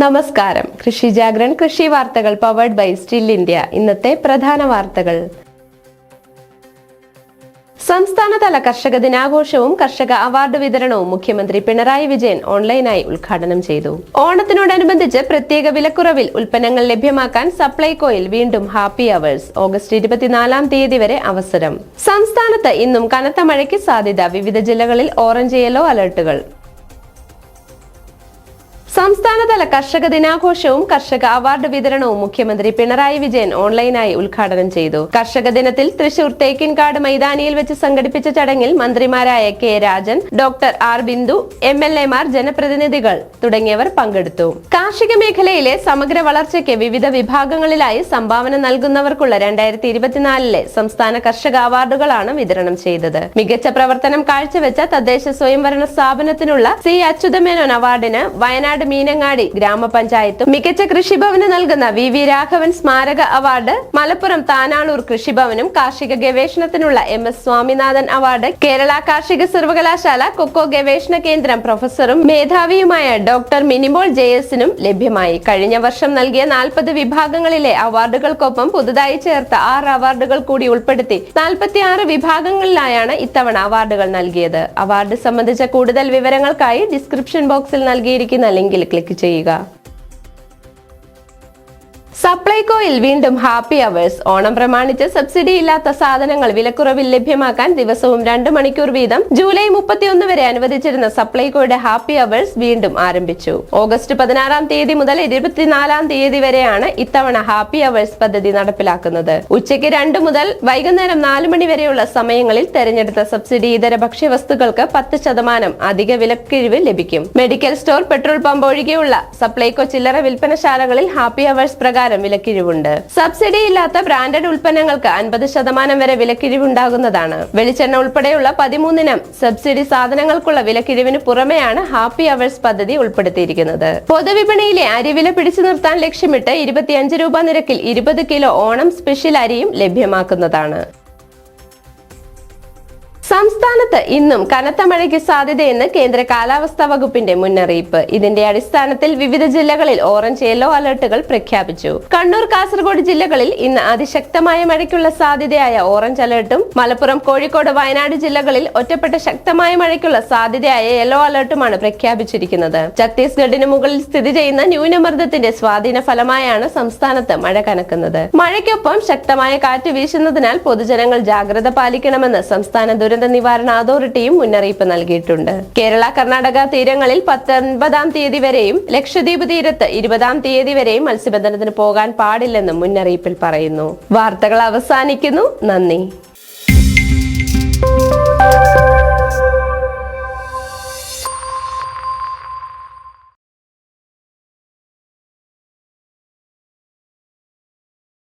നമസ്കാരം. കൃഷി ജാഗ്രൻ കൃഷി വാർത്തകൾ പവേർഡ് ബൈ സ്റ്റിൽ ഇന്ത്യ ഇന്നത്തെ പ്രധാന വാർത്തകൾ. സംസ്ഥാനതല കർഷക ദിനാഘോഷവും കർഷക അവാർഡ് വിതരണവും മുഖ്യമന്ത്രി പിണറായി വിജയൻ ഓൺലൈനായി ഉദ്ഘാടനം ചെയ്തു. ഓണത്തിനോടനുബന്ധിച്ച് പ്രത്യേക വിലക്കുറവിൽ ഉൽപ്പന്നങ്ങൾ ലഭ്യമാക്കാൻ സപ്ലൈകോയിൽ വീണ്ടും ഹാപ്പി അവേഴ്സ് ഓഗസ്റ്റ് ഇരുപത്തിനാലാം തീയതി വരെ അവസരം. സംസ്ഥാനത്ത് ഇന്നും കനത്ത മഴയ്ക്ക് സാധ്യത. വിവിധ ജില്ലകളിൽ ഓറഞ്ച് യെല്ലോ അലർട്ടുകൾ. സംസ്ഥാനതല കർഷക ദിനാഘോഷവും കർഷക അവാർഡ് വിതരണവും മുഖ്യമന്ത്രി പിണറായി വിജയൻ ഓൺലൈനായി ഉദ്ഘാടനം ചെയ്തു. കർഷക ദിനത്തിൽ തൃശൂർ തേക്കിൻകാട് മൈതാനിയിൽ വെച്ച് സംഘടിപ്പിച്ച ചടങ്ങിൽ മന്ത്രിമാരായ K Rajan doctor R Bindu M L ജനപ്രതിനിധികൾ തുടങ്ങിയവർ പങ്കെടുത്തു. കാർഷിക മേഖലയിലെ സമഗ്ര വളർച്ചയ്ക്ക് വിവിധ വിഭാഗങ്ങളിലായി സംഭാവന നൽകുന്നവർക്കുള്ള രണ്ടായിരത്തി ഇരുപത്തിനാലിലെ സംസ്ഥാന കർഷക അവാർഡുകളാണ് വിതരണം ചെയ്തത്. മികച്ച പ്രവർത്തനം കാഴ്ചവെച്ച തദ്ദേശ സ്വയംഭരണ സ്ഥാപനത്തിനുള്ള സി അച്യുതമേനോൻ അവാർഡിന് വയനാട് മീനങ്ങാടി ഗ്രാമപഞ്ചായത്തും മികച്ച കൃഷിഭവന് നൽകുന്ന വി വി രാഘവൻ സ്മാരക അവാർഡ് മലപ്പുറം താനാളൂർ കൃഷിഭവനും കാർഷിക ഗവേഷണത്തിനുള്ള M S Swaminathan award Kerala കാർഷിക സർവകലാശാല കൊക്കോ ഗവേഷണ കേന്ദ്രം പ്രൊഫസറും മേധാവിയുമായ ഡോക്ടർ മിനിമോൾ ജെ എസിനും ലഭ്യമായി. കഴിഞ്ഞ വർഷം നൽകിയ നാൽപ്പത് വിഭാഗങ്ങളിലെ അവാർഡുകൾക്കൊപ്പം പുതുതായി ചേർത്ത ആറ് അവാർഡുകൾ കൂടി ഉൾപ്പെടുത്തി നാൽപ്പത്തി ആറ് വിഭാഗങ്ങളിലായാണ് ഇത്തവണ അവാർഡുകൾ നൽകിയത്. അവാർഡ് സംബന്ധിച്ച കൂടുതൽ വിവരങ്ങൾക്കായി ഡിസ്ക്രിപ്ഷൻ ബോക്സിൽ നൽകിയിരിക്കുന്ന ലിങ്കിൽ ക്ലിക്ക് ചെയ്യുക. സപ്ലൈകോയിൽ വീണ്ടും ഹാപ്പി അവേഴ്സ്. ഓണം പ്രമാണിച്ച് സബ്സിഡി ഇല്ലാത്ത സാധനങ്ങൾ വിലക്കുറവിൽ ലഭ്യമാക്കാൻ ദിവസവും രണ്ട് മണിക്കൂർ വീതം ജൂലൈ മുപ്പത്തിയൊന്ന് വരെ അനുവദിച്ചിരുന്ന സപ്ലൈകോയുടെ ഹാപ്പി അവേഴ്സ് വീണ്ടും ആരംഭിച്ചു. ഓഗസ്റ്റ് പതിനാറാം തീയതി മുതൽ ഇരുപത്തിനാലാം തീയതി വരെയാണ് ഇത്തവണ ഹാപ്പി അവേഴ്സ് പദ്ധതി നടപ്പിലാക്കുന്നത്. ഉച്ചയ്ക്ക് രണ്ട് മുതൽ വൈകുന്നേരം നാല് മണി വരെയുള്ള സമയങ്ങളിൽ തെരഞ്ഞെടുത്ത സബ്സിഡി ഇതര ഭക്ഷ്യവസ്തുക്കൾക്ക് പത്ത് ശതമാനം അധിക വിലക്കിഴിവ് ലഭിക്കും. മെഡിക്കൽ സ്റ്റോർ പെട്രോൾ പമ്പ് ഒഴികെയുള്ള സപ്ലൈകോ ചില്ലറ വിൽപ്പനശാലകളിൽ ഹാപ്പി അവേഴ്സ് പ്രകാരം വിലക്കിഴിവുണ്ട്. സബ്സിഡി ഇല്ലാത്ത ബ്രാൻഡഡ് ഉൽപ്പന്നങ്ങൾക്ക് അൻപത് ശതമാനം വരെ വിലക്കിഴിവുണ്ടാകുന്നതാണ്. വെളിച്ചെണ്ണ ഉൾപ്പെടെയുള്ള പതിമൂന്നിനം സബ്സിഡി സാധനങ്ങൾക്കുള്ള വിലക്കിഴിവിന് പുറമെയാണ് ഹാപ്പി അവേഴ്സ് പദ്ധതി ഉൾപ്പെടുത്തിയിരിക്കുന്നത്. പൊതുവിപണിയിലെ അരിവില പിടിച്ചു നിർത്താൻ ലക്ഷ്യമിട്ട് ഇരുപത്തിയഞ്ച് രൂപ നിരക്കിൽ ഇരുപത് കിലോ ഓണം സ്പെഷ്യൽ അരിയും ലഭ്യമാക്കുന്നതാണ്. സംസ്ഥാനത്ത് ഇന്നും കനത്ത മഴയ്ക്ക് സാധ്യതയെന്ന് കേന്ദ്ര കാലാവസ്ഥാ വകുപ്പിന്റെ മുന്നറിയിപ്പ്. ഇതിന്റെ അടിസ്ഥാനത്തിൽ വിവിധ ജില്ലകളിൽ ഓറഞ്ച് യെല്ലോ അലർട്ടുകൾ പ്രഖ്യാപിച്ചു. കണ്ണൂർ കാസർഗോഡ് ജില്ലകളിൽ ഇന്ന് അതിശക്തമായ മഴയ്ക്കുള്ള സാധ്യതയായ ഓറഞ്ച് അലർട്ടും മലപ്പുറം കോഴിക്കോട് വയനാട് ജില്ലകളിൽ ഒറ്റപ്പെട്ട ശക്തമായ മഴയ്ക്കുള്ള സാധ്യതയായ യെല്ലോ അലർട്ടുമാണ് പ്രഖ്യാപിച്ചിരിക്കുന്നത്. ഛത്തീസ്ഗഡിന് മുകളിൽ സ്ഥിതി ചെയ്യുന്ന ന്യൂനമർദ്ദത്തിന്റെ സ്വാധീന ഫലമായാണ് സംസ്ഥാനത്ത് മഴ കനക്കുന്നത്. മഴയ്ക്കൊപ്പം ശക്തമായ കാറ്റ് വീശുന്നതിനാൽ പൊതുജനങ്ങൾ ജാഗ്രത പാലിക്കണമെന്ന് സംസ്ഥാന ദുരന്ത നിവാരണ അതോറിറ്റിയും മുന്നറിയിപ്പ് നൽകിയിട്ടുണ്ട്. കേരള കർണാടക തീരങ്ങളിൽ പത്തൊൻപതാം തീയതി വരെയും ലക്ഷദ്വീപ് തീരത്ത് ഇരുപതാം തീയതി വരെയും മത്സ്യബന്ധനത്തിന് പോകാൻ പാടില്ലെന്നും മുന്നറിയിപ്പിൽ പറയുന്നു. വാർത്തകൾ അവസാനിക്കുന്നു. നന്ദി.